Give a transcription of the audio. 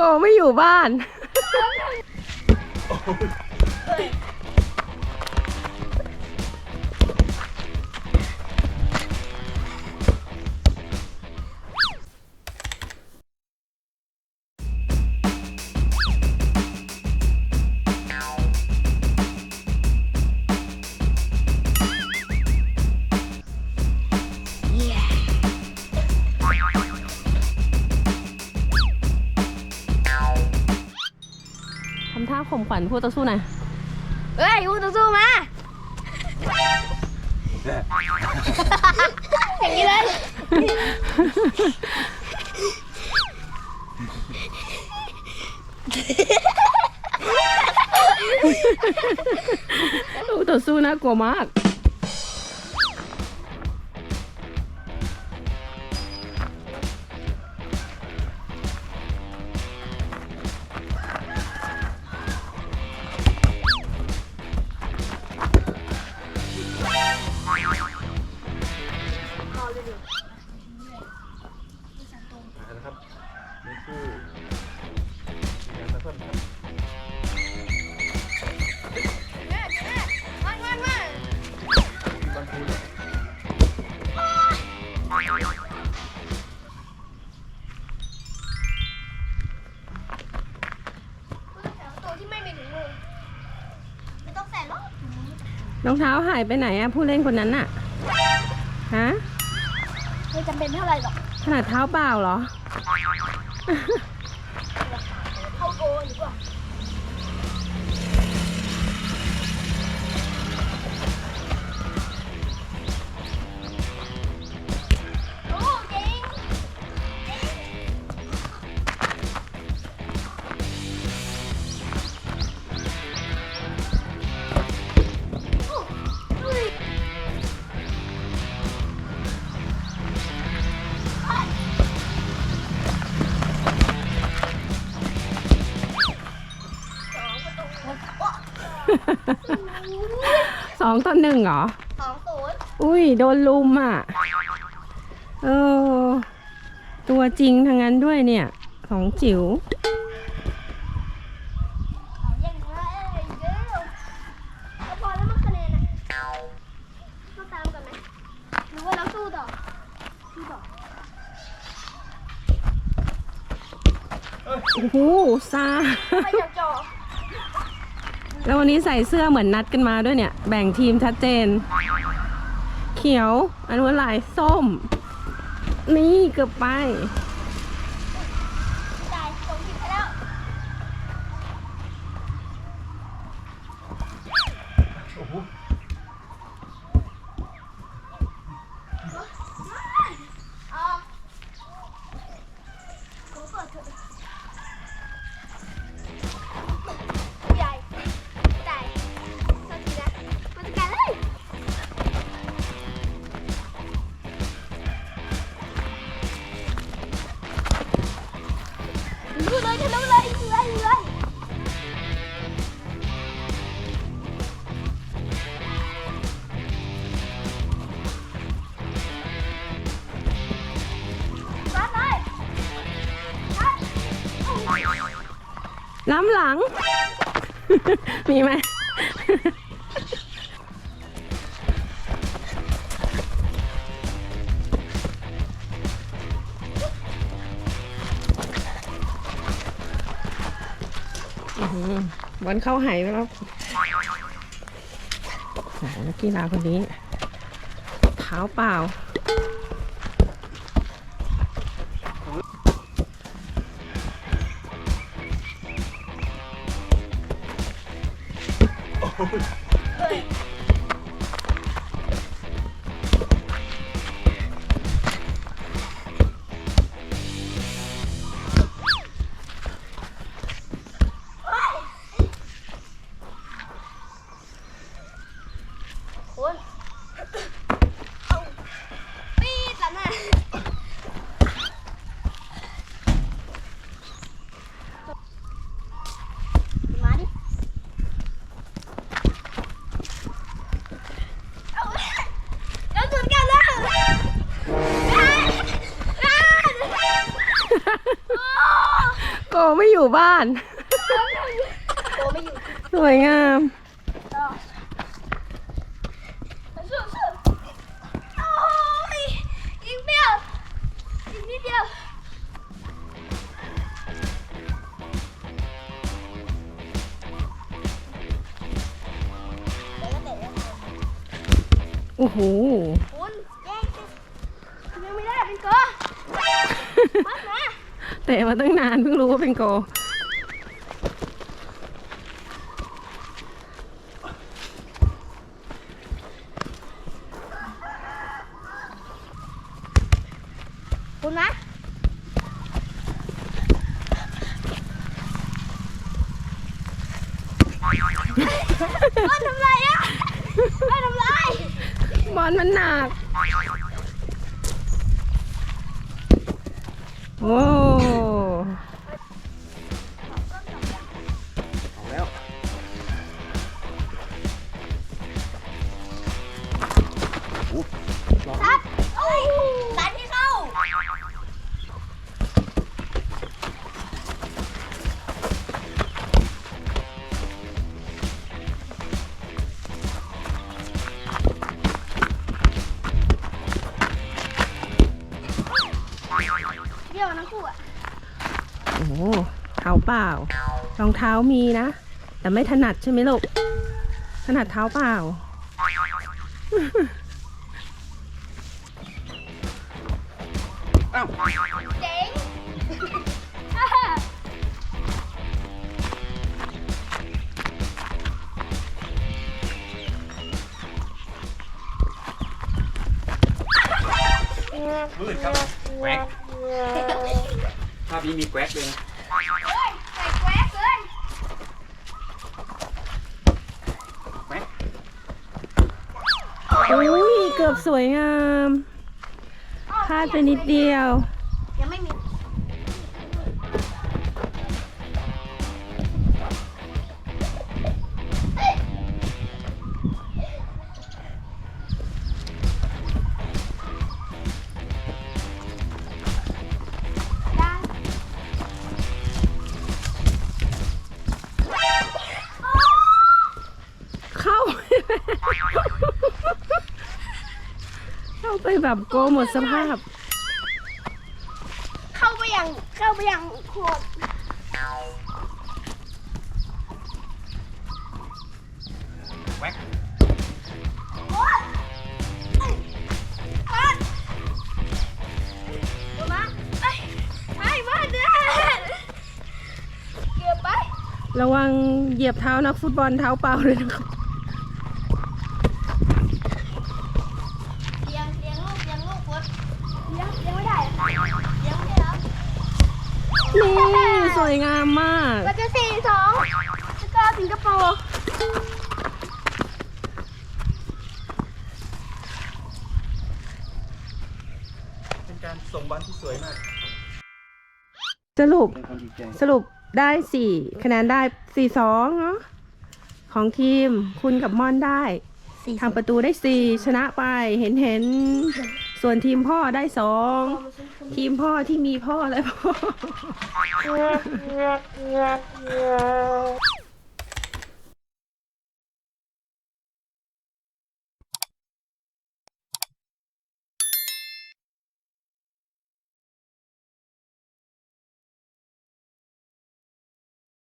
โกไม่อยู่บ้าน ทำท่าข่มขวัญพูดต่อสู้หน่อยเฮ้ยอูต่อสู้มา อย่างนี้เลยคู่ต่อสู้น่ากลัวมาก เท้าหายไปไหนอะผู้เล่นคนนั้นน่ะฮะไม่จำเป็นเท่าไหร่หรอกขนาดเท้าเปล่าเหรอ เข้าโกนดีกว่า สองต่อหนึ่งเหรอ สองศูนย์อุ้ยโดนลุมอะ เออ ตัวจริงทั้งนั้นด้วยเนี่ย ของจิ๋ว เอาอย่างนี้เลยเดี๋ยวเอาพอแล้วมั้งคะแนนอะมาตามกันไหมหรือว่าเราสู้ต่อสู้ต่อโอ้โหซาไปจับจอ แล้ววันนี้ใส่เสื้อเหมือนนัดกันมาด้วยเนี่ย แบ่งทีมชัดเจน เขียว อันนู้นลายส้ม นี่เกือบไป จ่ายส่งผิดไปแล้วโอ้โห ล้ำหลัง มีไหมอื้อหือบอลเข้าไหายไปแล้วนักกีฬาคนนี้ เท้าเปล่า คุณ บ้านโกไม่อยู่สวยงามต่อสู้สู้โอ้ยอีกเดียวอีกนิดเดียวโอ้โห คุณแย่งสิยังไม่ได้เป็นกอ มามา เตะมาตั้งนานเพิ่งรู้ว่าเป็นโก คุณนะมาทำไรอะมาทำไรบอลมันหนัก โอ้ เดี๋ยวนะครูอะโอ้โหเท้าเปล่า รองเท้ามีนะ แต่ไม่ถนัดใช่ไหมลูก ถนัดเท้าเปล่า อ้าวเจ๋งมืดครับแกวกภาพ นี้มีแกวกเลยนะเฮ้ยใส่แกวกเลยแกวกอุ้ยเกือบสวยงามพลาดไปนิดเดียว เข้าไปแบบโกหมดสภาพ เข้าไปอย่างเข้าไปอย่างโคตรแกวกโอ๊ยเอ้ยเอ้ยมาเอ้ยไปมาเด้อเกือบไป ระวังเหยียบเท้านักฟุตบอลเท้าเปล่าเลยนะครับ เลี้ยงเลี้ยงลูกเลี้ยงลูกพุทธเลี้ยงเลี้ยงไม่ได้อะเลี้ยงไม่ได้แล้ว นี่สวยงามมาก เราจะสี่สองแล้วก็สิงคโปร์เป็นการส่งบอลที่สวยมากสรุป เป็นคนดีใจสรุปได้สี่คะแนนได้สี่สองเนาะของทีมคุณกับม่อนได้ทำประตูได้สี่ชนะไปเห็นเห็น ส่วนทีมพ่อได้สองทีมพ่อที่มีพ่อและพ่อ